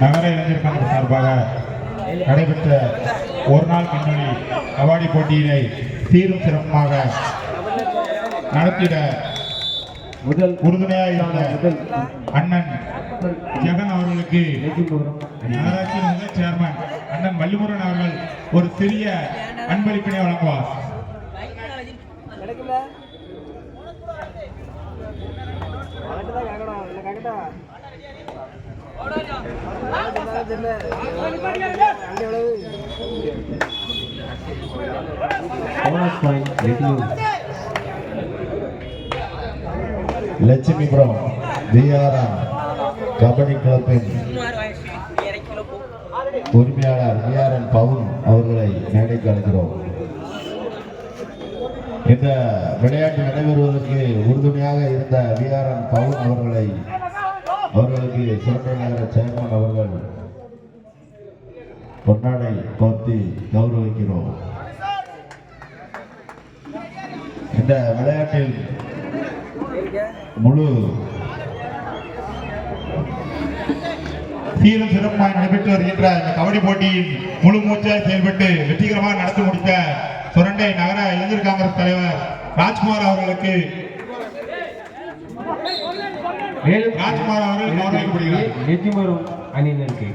நகர இளைஞர் சார்பாக நடைபெற்ற ஒரு நாள் பின்னணி கபாடி போட்டியினை சீரும் சிறப்புமாக நடத்திட முதல் உறுதுணையாக இருந்த அண்ணன் ஜெகன் அவர்களுக்கு நகராட்சி முதல் சேர்மன் அண்ணன் வள்ளிமுருகன் அவர்கள் ஒரு சிறிய அன்பளிப்பினை வழங்குவார். Bonus point Lettiyur Lakshmipuram VRR kabaddi கிளப்பின் உரிமையாளர் விஆர்என் பவுன் அவர்களை மேடைக்கு அழைக்கிறோம். இந்த விளையாட்டு நடைபெறுவதற்கு உறுதுணையாக இருந்த விஆர்என் பவுன் அவர்களை அவர்களுக்கு சுரண்டை நகர சேர்மன் அவர்கள் பொன்னாடை போர்த்தி கௌரவிக்கிறோம். இந்த விளையாட்டில் முழு சீரும் சிறப்புமாக நடைபெற்று வருகின்ற இந்த கபடி போட்டியின் முழு மூச்சாய் செயல்பட்டு வெற்றிகரமாக நடத்தி முடித்த சுரண்டை நகர இளைஞர் காங்கிரஸ் தலைவர் ராஜ்குமார் அவர்களுக்கு மேலும் ராஜ்குமார் அவர்கள் கௌரவிக்கப்படுகிறார். லெட்டியூரும் அணியினருக்கு.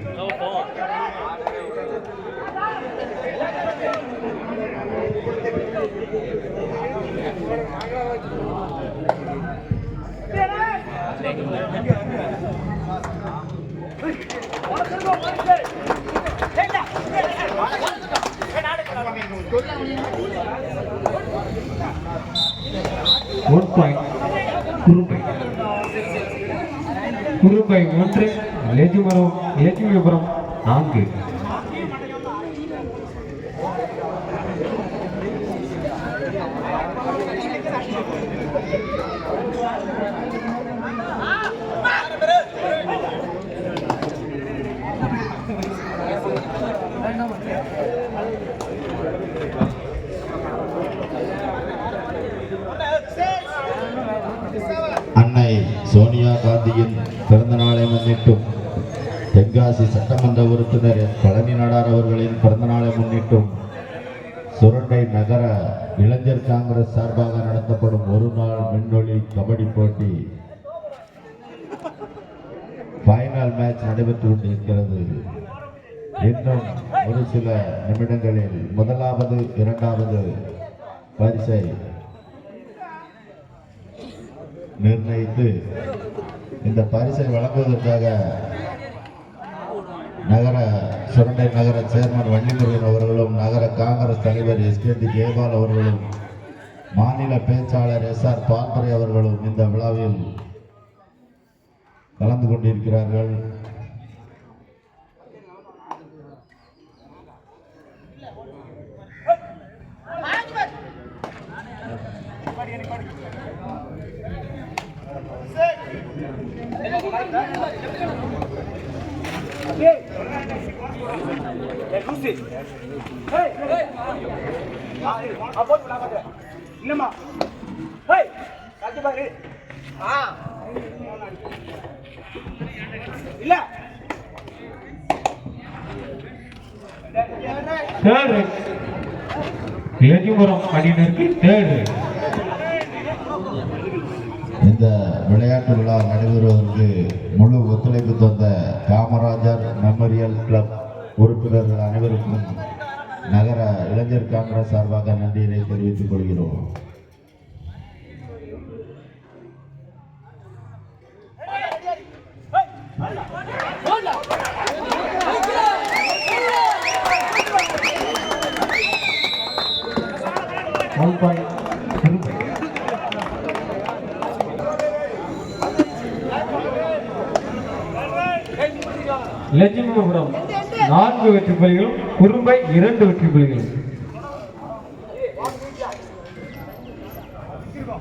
ஒன் பாயிண்ட் குறும்பை குறும்பை ஒன்று லெஜுமரம் லெஜுமபுரம் நான்கு. அன்னை சோனியா காந்தியின் பிறந்த நாளை முன்னிட்டும் தென்காசி சட்டமன்ற உறுப்பினர் எஸ் பழனி நாடார் அவர்களின் பிறந்த நாளை முன்னிட்டும் சுரண்டை நகர இளைஞர் காங்கிரஸ் சார்பாக நடத்தப்படும் ஒரு நாள் விண்வெளி கபடி போட்டி ஃபைனல் மேட்ச் நடைபெற்று கொண்டிருக்கிறது. இன்னும் ஒரு சில நிமிடங்களில் முதலாவது இரண்டாவது பரிசை நிர்ணயித்து இந்த பரிசை வழங்குவதற்காக நகர சுரண்டை நகர சேர்மன் வள்ளிமுருகன் அவர்களும் நகர காங்கிரஸ் தலைவர் எஸ்கேடி ஜெயபால் அவர்களும் மாநில பேச்சாளர் எஸ். ஆர். பால்துரை அவர்களும் இந்த விழாவில் கலந்து கொண்டிருக்கிறார்கள். என்னம்மா ஹேய் காட்டி பாரு ஆ இல்ல தேர்டு லெஜுமரம் அணியினருக்கு தேர்டு விளையாட்டு விழா நடைபெறுவதற்கு முழு ஒத்துழைப்பு தந்த காமராஜர் மெமோரியல் கிளப் உறுப்பினர்கள் அனைவருக்கும் நகர இளைஞர் காங்கிரஸ் சார்பாக நன்றியினை தெரிவித்துக் கொள்கிறோம் Hey! லட்சுமிபுரம் நான்கு வெற்றி புலிகளும் குறும்பை இரண்டு வெற்றி புலிகளும்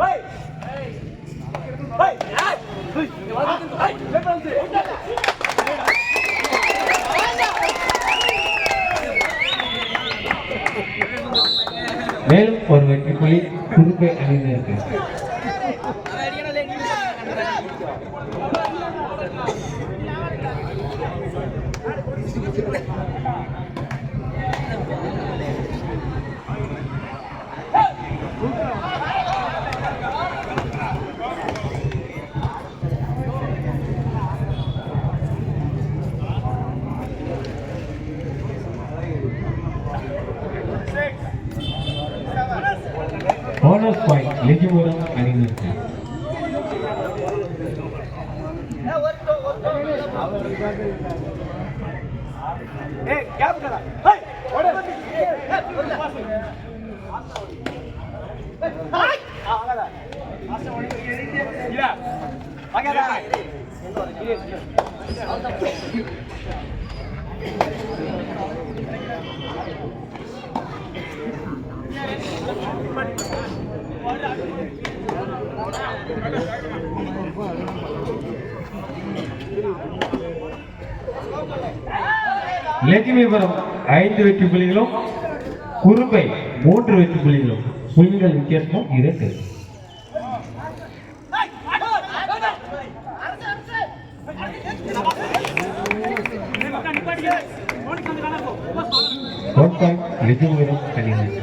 ஹேய் ஹேய் மேலும் ஒரு வெற்றி புள்ளி குறும்பை அணியினருக்கு போனஸ் பாயிண்ட் லட்சுமிபுரம் ஐந்து வெற்றி புள்ளிகளும் குறும்பை மூன்று வெற்றி புள்ளிகளும். புள்ளிகள் வித்தியாசமும் இரண்டு. ஒன் பாயிண்ட் லட்சுமிபுரம் அணியினர்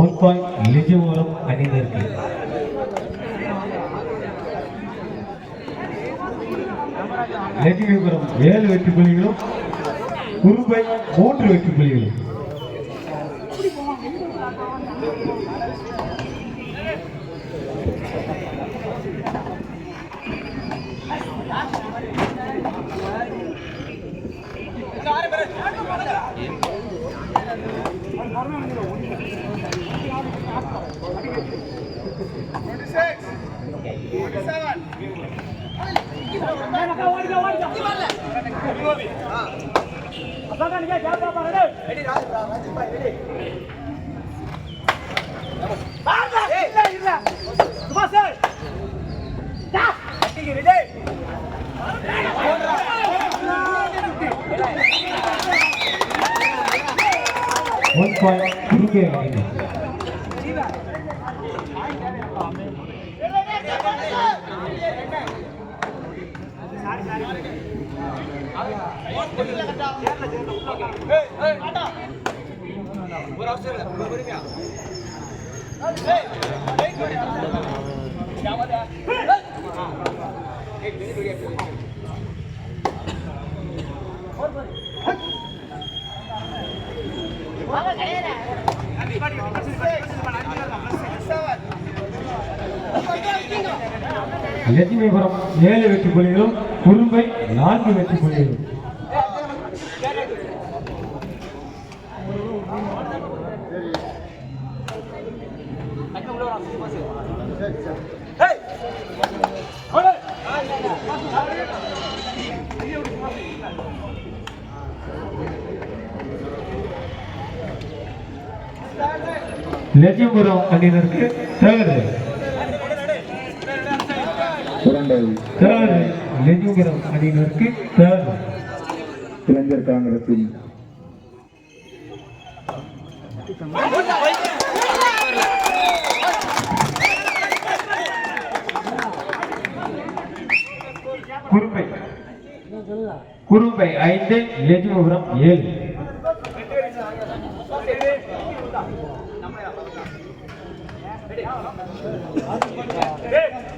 ஒன் பாயிண்ட் லட்சுமிபுரம் அணியினருக்கு லட்சுமிபுரம் ஏழு வெற்றி புள்ளிகளும் குருபை மூன்று வெற்றி புள்ளிகளும். Twenty-six. One point, two game. One point Kurumbai அணியினர் லட்சுமிபுரம் ஏழு வெற்றி புள்ளிகளும் குறும்பை நான்கு வெற்றி புள்ளிகளும். லட்சுமிபுரம் அணியினருக்கு தேர்தல் சுரண்டை தேர்டு அணியினருக்கு இளைஞர் காங்கிரசின் குறும்பை குறும்பை ஐந்து லெஜிபுரம் ஏழு Hey!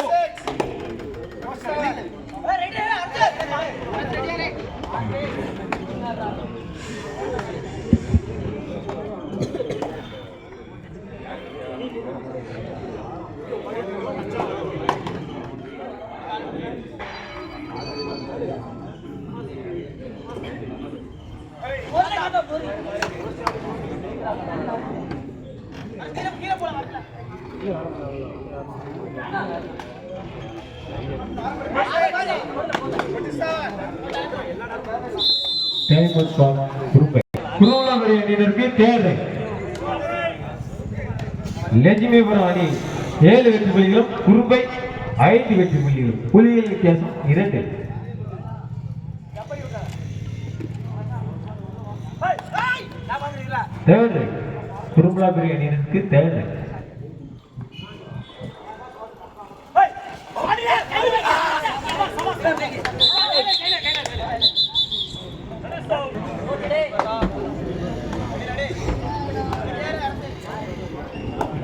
லட்சுமிபுரம் அணி ஏழு வெற்றி புள்ளிகளும் குறும்பை ஐந்து வெற்றி புள்ளிகளும். புள்ளிகள் வித்தியாசம் இரண்டு. தேர்டு. குரும்பலாபுரி அணியினருக்கு தேர்டு.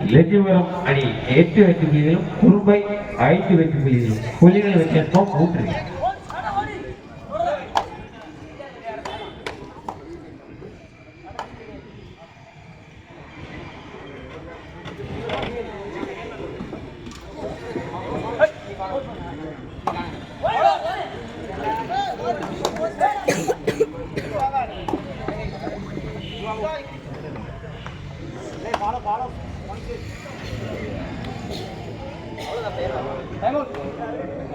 லட்சுமிபுரம் அணி எட்டு வெற்றி புள்ளிகளும் குறும்பை ஐந்து வெற்றி புள்ளிகளும் புள்ளிகள் வித்தியாசம் மூன்று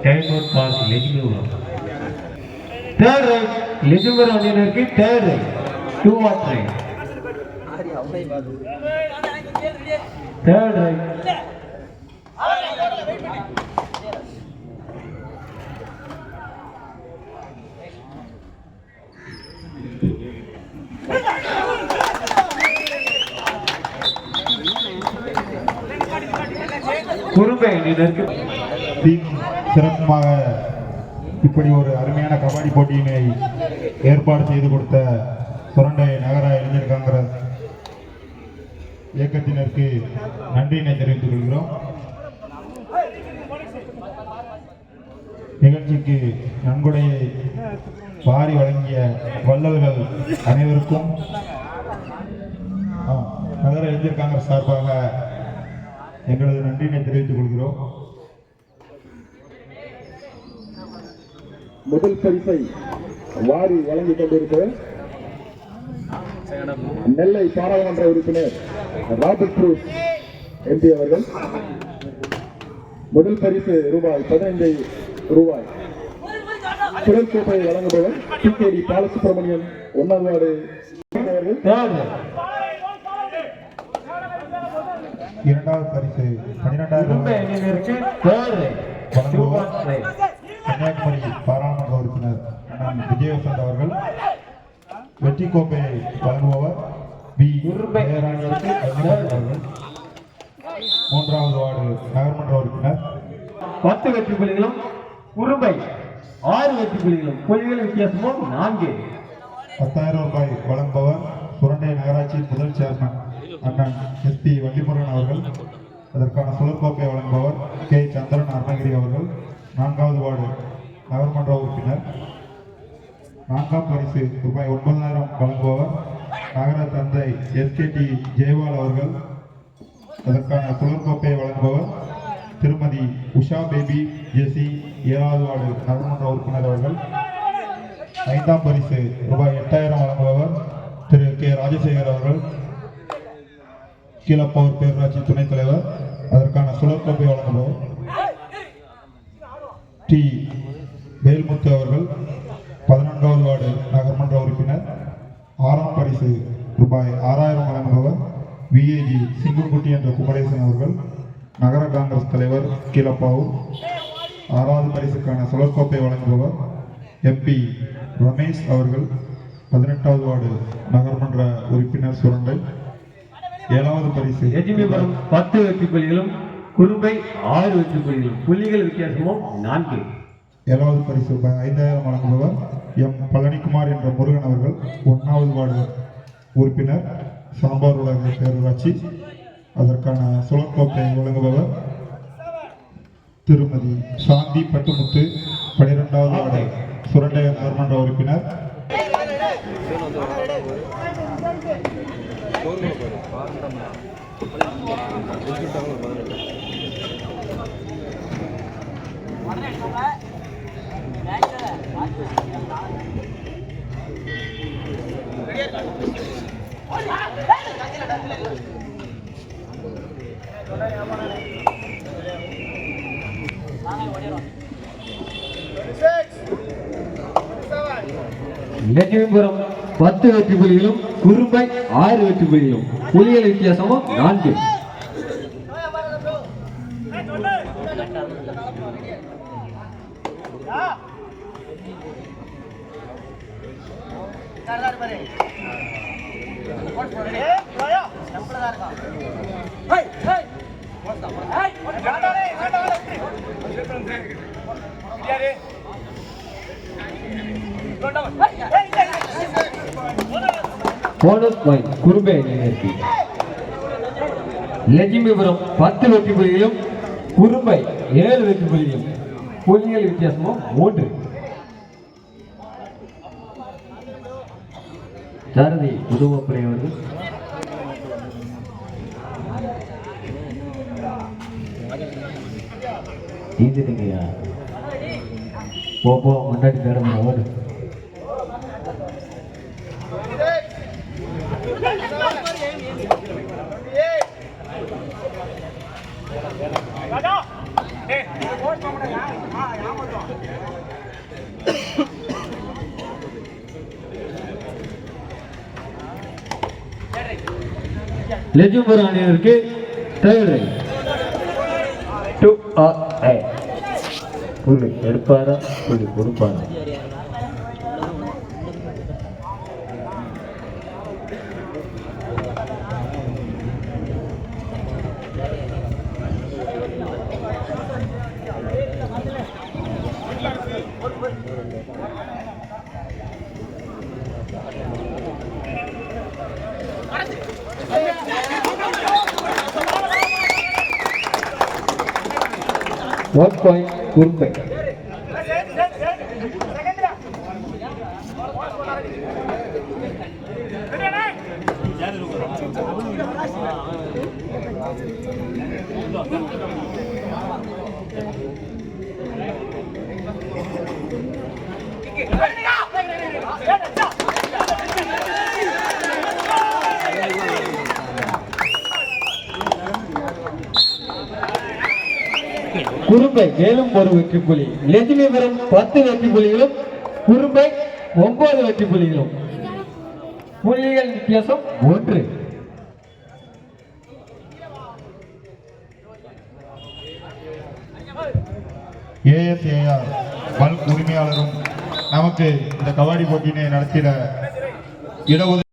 time out pass Lakshmipuram third raid Lakshmipuram அணியினருக்கு third raid do or raid third raid Kurumbai அணியினருக்கு சிறப்பாக இப்படி ஒரு அருமையான கபடி போட்டியினை ஏற்பாடு செய்து கொடுத்த சுரண்டை நகர இளைஞர் காங்கிரஸ் இயக்கத்தினருக்கு நன்றியினை தெரிவித்துக் கொள்கிறோம். நிகழ்ச்சிக்கு நன்கொடையை வாரி வழங்கிய வல்லவர்கள் அனைவருக்கும் ஆ, நகர இளைஞர் காங்கிரஸ் சார்பாக எங்களது நன்றியினை தெரிவித்துக் கொள்கிறோம். முதல் பரிசை வாரி வழங்கிக் கொண்டிருக்கிற நெல்லை பாராளுமன்ற உறுப்பினர் ராபர்ட் ப்ரூஸ் எம்பி அவர்கள். முதல் பரிசு ரூபாய் பதினைந்து ரூபாய். குரல் கோப்பை வழங்குபவர் டி கே டி பாலசுப்ரமணியன் ஒன்னாவது அவர்கள் தேர்ட் ரைட் இரண்டாவது பரிசு பன்னிரெண்டாயிரம். கன்னியாகுமரி அண்ணன் விஜயவசந்த் அவர்கள். வெற்றி கோப்பையை வழங்குபவர் பி. அணியினருக்கு அவர்கள். மூன்றாவது வார்டு நகர்மன்ற உறுப்பினர். பத்து வெற்றி புள்ளிகளும் குறும்பை ஆறு வெற்றி புள்ளிகளும். புள்ளிகள் வித்தியாசமும் நான்கு. பத்தாயிரம் ரூபாய் வழங்குபவர் சுரண்டை நகராட்சியின் முதல் சேர்மன் அண்ணன் எஸ் பி வள்ளிமுருகன் அவர்கள். அதற்கான சுழற்கோப்பை வழங்குபவர் கே. சந்திரன் அருணகிரி அவர்கள். நான்காவது வார்டு நகர்மன்ற உறுப்பினர். நான்காம் பரிசு ரூபாய் ஒன்பதாயிரம் வழங்குபவர் நகர தந்தை எஸ்கேடி ஜெயவால் அவர்கள். அதற்கான சுழற்கோப்பையை வழங்குபவர் திருமதி உஷா பேபி ஜெசி ஏழாவது வார்டு நகர்மன்ற உறுப்பினர் அவர்கள். ஐந்தாம் பரிசு ரூபாய் எட்டாயிரம் வழங்குபவர் திரு கே ராஜசேகர் அவர்கள். கீழப்போர் பேரூராட்சி துணைத் தலைவர். அதற்கான சுழற்கோப்பை வழங்குபவர் டி வேல்முத்து அவர்கள். பதினான்காவது வார்டு நகர்மன்ற உறுப்பினர் ஆறாம் பரிசு ரூபாய் ஆறாயிரம் வழங்குபவர் விஏஜி சிங்கக்குட்டி என்ற குமரேசன் அவர்கள் நகர காங்கிரஸ் தலைவர் கீழப்பாவூர் ஆறாவது பரிசுக்கான சுழற்கோப்பை வழங்குபவர் எம்பி ரமேஷ் அவர்கள் பதினெட்டாவது வார்டு நகர்மன்ற உறுப்பினர் சுரண்டை. ஏழாவது பரிசு எஜிமிபுரம் பத்து வெற்றி புள்ளிகளும் குறும்பை ஆறு வெற்றி புள்ளிகளும். புள்ளிகள் வித்தியாசமும் நான்கு. ஏழாவது பரிசு ஐந்தாயிரம் வழங்குபவர் எம். பழனிக்குமார் என்ற முருகன் அவர்கள். ஒன்றாவது வார்டு உறுப்பினர். சாம்பார் உலக பேரூராட்சி. அதற்கான சுழற்கோப்பை வழங்குபவர் திருமதி சாந்தி பட்டுமுத்து. பனிரெண்டாவது வார்டு சுரண்டை நகர்மன்ற உறுப்பினர். லட்சுமிபுரம் பத்து வெற்றி புலிகளும் குறும்பை ஆறு வெற்றி புலிகளும் புலிகள் வித்தியாசமும் நான்கு போனஸ் பாயிண்ட் குறும்பை அணியினருக்கு லட்சுமிபுரம் பத்து வெற்றி புலிகளும் குறும்பை ஏழு வெற்றி புலிகளும் புலிகள் வித்தியாசமும் மூன்று. சாரதி புதுவப்படை அவர்கள். தீந்துட்டீங்கய்யா போ போ முன்னாடி தேட ஓடு. லெஜும்புரம் அணியினருக்கு தேர்ட் ரைட் டூ ஆர் எடுப்பாரா? புள்ளி கொடுப்பாரா? ஒன் பாயிண்ட் குறும்பை குறும்பை மேலும் ஒரு வெற்றி புலி லட்சுமிபுரம் பத்து வெற்றி புலிகளும் குறும்பை ஒன்பது வெற்றி புலிகளும் புள்ளிகள் வித்தியாசம் ஒன்று. ஏஎஸ்ஏஆர் பல்க் உரிமையாளரும் நமக்கு இந்த கபாடி போட்டியினை நடத்திட இடஒதுக்கீடு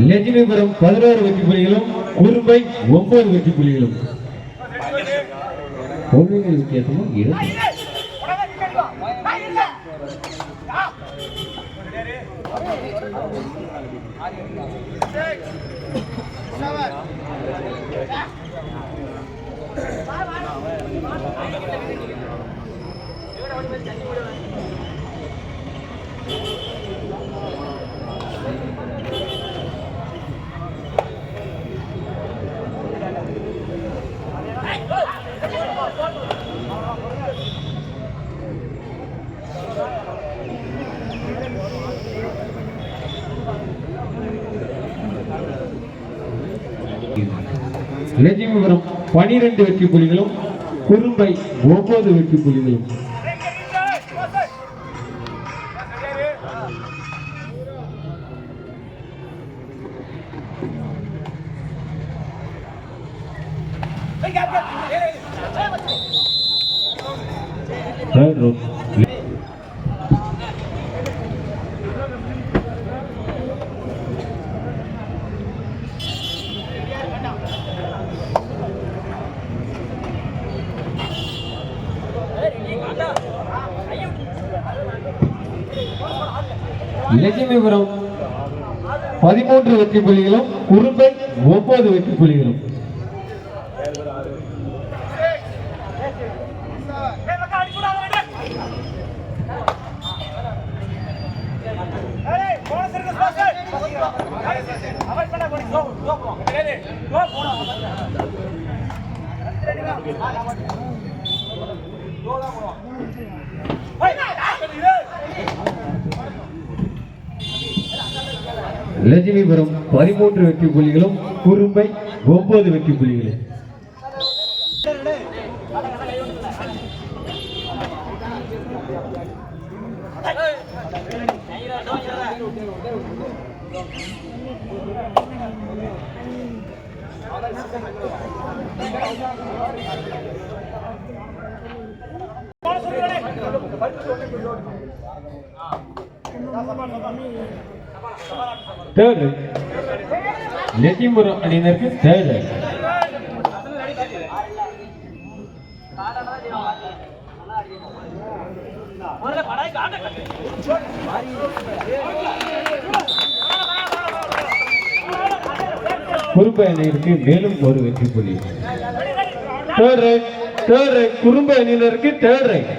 லட்சுமிபுரம் பதினோரு வெற்றி புள்ளிகளும் குறும்பை ஒன்பது வெற்றி புலிகளும் கொள்கைகள் வித்தியாசமும் Thank you. பனிரெண்டு வெற்றி புலிகளும் குறும்பை ஒன்பது வெற்றி புலிகளும். பதிமூன்று வெற்றி புள்ளிகளும் குறும்பை ஒன்பது வெற்றி புள்ளிகளும் ஏய் மக்கா அடி கூடாது ஏய் போனஸ் இருக்கு ஸ்பாஸ் அவன் பண்ண போடி கோ கோ போ ரெடி கோ போடா லட்சுமிபுரம் பதிமூன்று வெற்றி புள்ளிகளும் குறும்பை ஒன்பது வெற்றி புள்ளிகளும் போனஸ் இருக்கு தேர்ட் லட்சுமிபுரம் அணியினருக்கு தேர்ட் குறும்பை அணியினருக்கு மேலும் ஒரு வெற்றி புள்ளி. தேர்ட் ரைட் தேர்ட் ரைட் குறும்பை அணியினருக்கு தேர்ட் ரைட்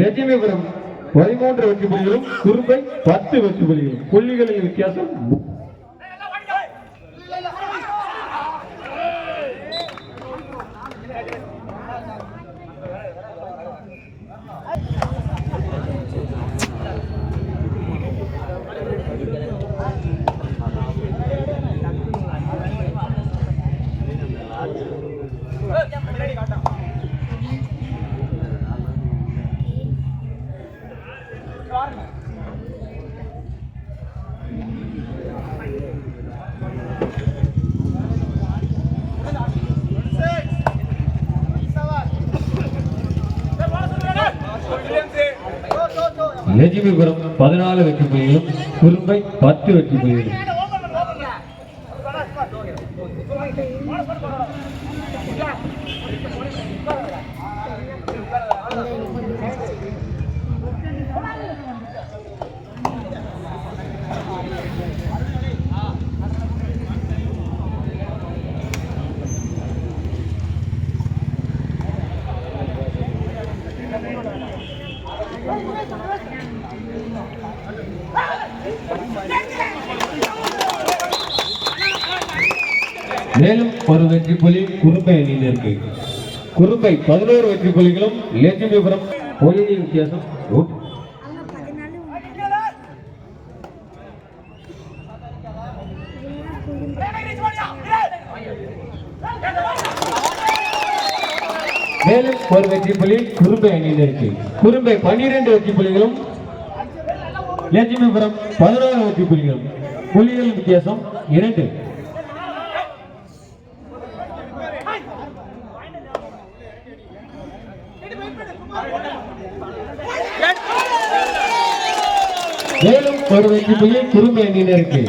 லட்சுமிபுரம் பதிமூன்று வெற்றி புள்ளிகளும் குறும்பை பத்து வெற்றி புள்ளிகளும். புள்ளிகளின் வித்தியாசம் லட்சுமிபுரம் பதினாலு வெற்றி புள்ளிகளும் குறும்பை பத்து வெற்றி புள்ளிகளும் மேலும் ஒரு வெற்றி புலி குறும்பை அணியினருக்கு குறும்பை பதினோரு வெற்றி புலிகளும் லட்சுமிபுரம் புள்ளியின் வித்தியாசம் மேலும் ஒரு வெற்றி புள்ளி குறும்பை அணியினருக்கு குறும்பை பன்னிரண்டு வெற்றி புள்ளிகளும் லட்சுமிபுரம் பதினோரு வெற்றி புள்ளிகளும் புள்ளிகளின் வித்தியாசம் இரண்டு மேலும் ஒரு வெற்றி புள்ளி குறும்பை அணியினருக்கு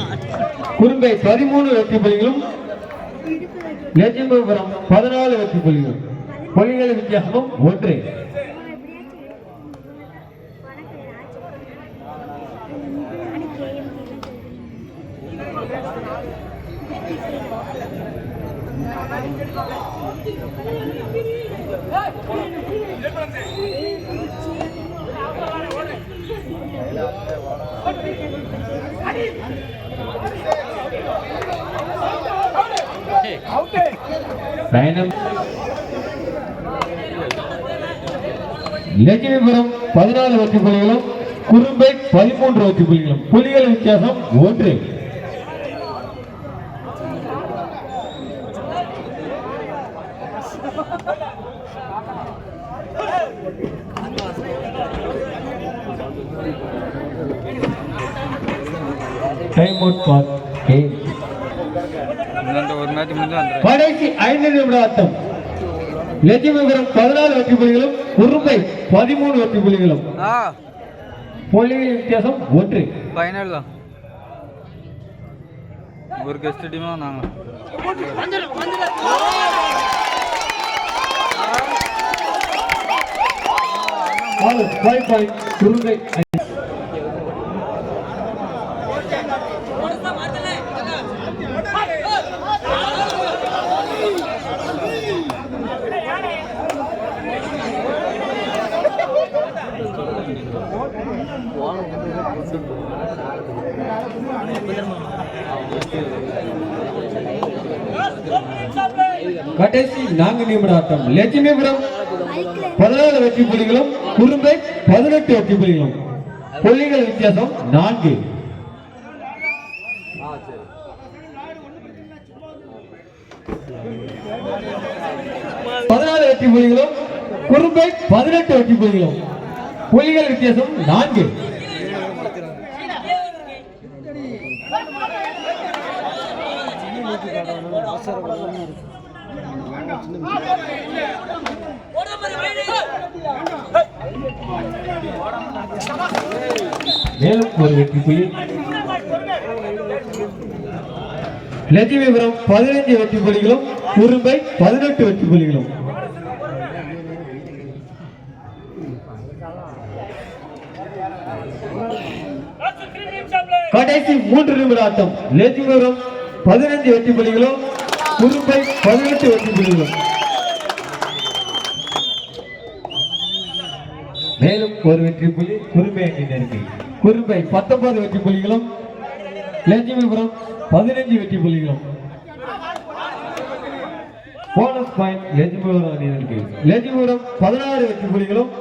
குறும்பை பதிமூணு வெற்றி புள்ளிகளும் லட்சுமிபுரம் பதினாலு வெற்றி புள்ளிகளும் புள்ளிகளின் வித்தியாசமும் ஒன்று. லட்சுமிபுரம் பதினாலு வெற்றி புள்ளிகளும் குறும்பை பதிமூன்று வெற்றி புள்ளிகளும் புலிகள் வித்தியாசம் ஒன்று டைம் அவுட் ஃபார் கேம் இந்த ஒரு மேட்ச் முடிஞ்சு வந்துடுறேன் கடைசி ஐந்து நிமிட ஆட்டம் லட்சுமிபுரம் பதினாலு வெற்றி புள்ளிகளும் குறும்பை பதிமூணு வெற்றி புள்ளிகளும். ஆ. புள்ளிகளின் வித்தியாசம் ஒன்று. ஃபைனல் தான். ஒரு கெஸ்ட் டீமும் நாங்கள் கடைசி நான்கு நிமிட ஆட்டம் லட்சுமிபுரம் பதினாலு வெற்றி புள்ளிகளும் குறும்பை பதினெட்டு வெற்றி புள்ளிகளும். புள்ளிகள் வித்தியாசம் நான்கு. பதினாலு வெற்றி புள்ளிகளும் குறும்பை பதினெட்டு வெற்றி புள்ளிகளும். புள்ளிகள் வித்தியாசம் நான்கு. மேலும் ஒரு வெற்றி புள்ளி. லட்சுமிபுரம் பதினைஞ்சு வெற்றி புலிகளும் குறும்பை பதினெட்டு வெற்றி புலிகளும் கடைசி மூன்று நிமிட ஆட்டம். லட்சுமிபுரம் பதினைந்து வெற்றி புலிகளும் குறும்பை பதினெட்டு வெற்றி புள்ளிகளும் மேலும் ஒரு வெற்றி புள்ளி குறும்பை அணியினருக்கு குறும்பை பத்தொன்பது வெற்றி புள்ளிகளும் லட்சுமிபுரம் பதினஞ்சு வெற்றி புள்ளிகளும். போனஸ் பாயிண்ட் லட்சுமிபுரம் அணியினருக்கு லட்சுமிபுரம் பதினாறு வெற்றி புள்ளிகளும்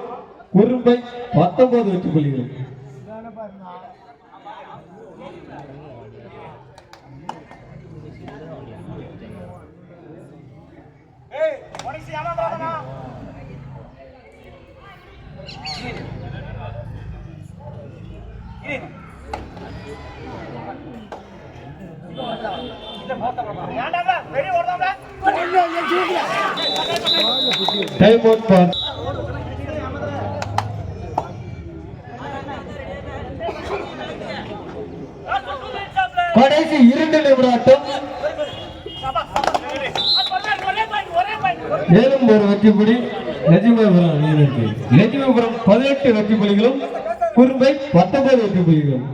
குறும்பை பத்தொன்பது வெற்றி புள்ளிகளும். டைம் அவுட் பார். கடைசி இரண்டு நிமிட ஆட்டம் மேலும் ஒரு வெற்றிப்படி புள்ளி லட்சுமிபுரம் அணியினருக்கு லட்சுமிபுரம் பதினெட்டு வெற்றி புலிகளும் குறும்பை பத்தொன்பது வெற்றி புலிகளும்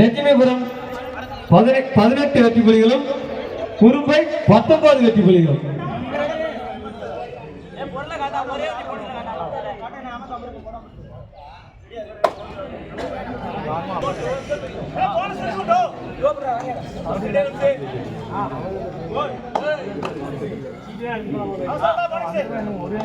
லட்சுமிபுரம் பதினெட்டு வெற்றி புலிகளும் குறும்பை பத்தொன்பது வெற்றி புலிகளும் ஒரே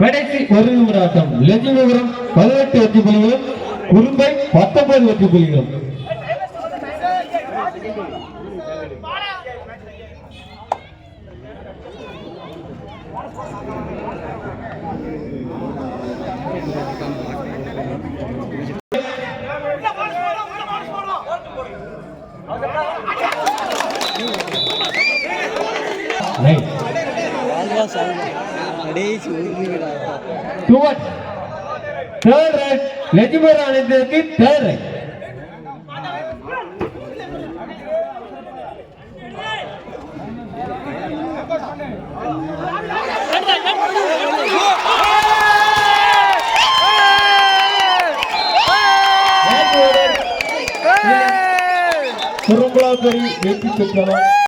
கடைசி ஒரு நிமிட ஆட்டம் லட்சுமிபுரம் பதினெட்டு வெற்றி புள்ளிகளும் குறும்பை பத்தொன்பது வெற்றி புள்ளிகளும். Towards third right, Lakshmipuram அணிந்ததற்கு third right. குறும்பலாப்பரி வெற்றி பெற்றனர்.